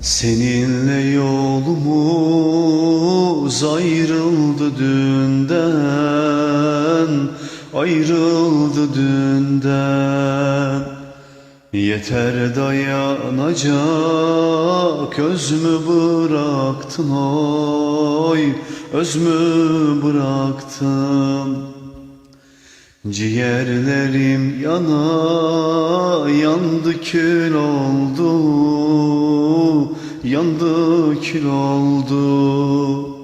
Seninle yolumuz ayrıldı dünden Ayrıldı dünden. Yeter dayanacak öz mü bıraktın oy Öz mü bıraktın? Ciğerlerim yana yandı kül oldu Yandı kül oldu.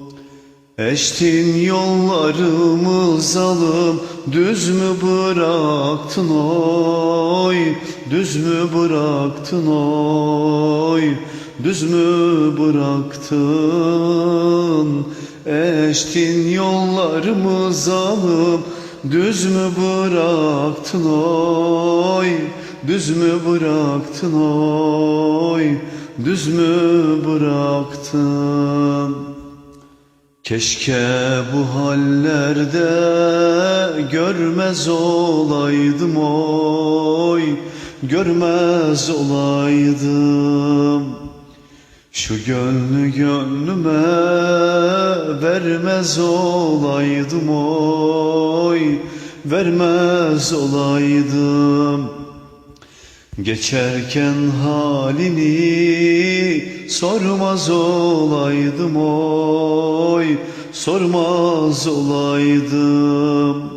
Eştin yollarımı zalım Düz mü bıraktın oy? Düz mü bıraktın oy? Düz mü bıraktın? Eştin yollarımı zalım Düz mü bıraktın oy? Düz mü bıraktın oy Düz mü bıraktın? Keşke bu hallerde görmez olaydım oy. Görmez olaydım. Şu gönlü gönlüme vermez olaydım oy. Vermez olaydım Geçerken halini sormaz olaydım oy Sormaz olaydım.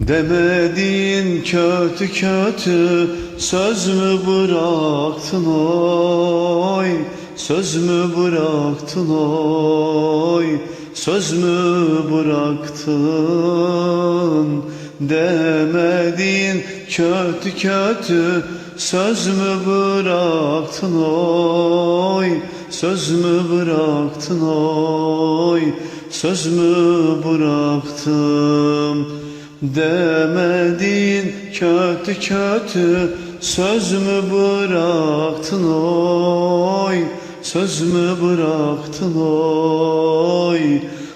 Demedin kötü kötü söz mü bıraktın oy Söz mü bıraktın oy Söz mü bıraktın Demedin kötü kötü Söz mü bıraktın oy? Söz mü bıraktın oy? Söz mü bıraktım? Demedin kötü kötü Söz mü bıraktın oy? Söz mü bıraktın oy?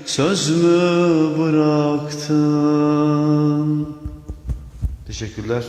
Söz mü bıraktın Teşekkürler.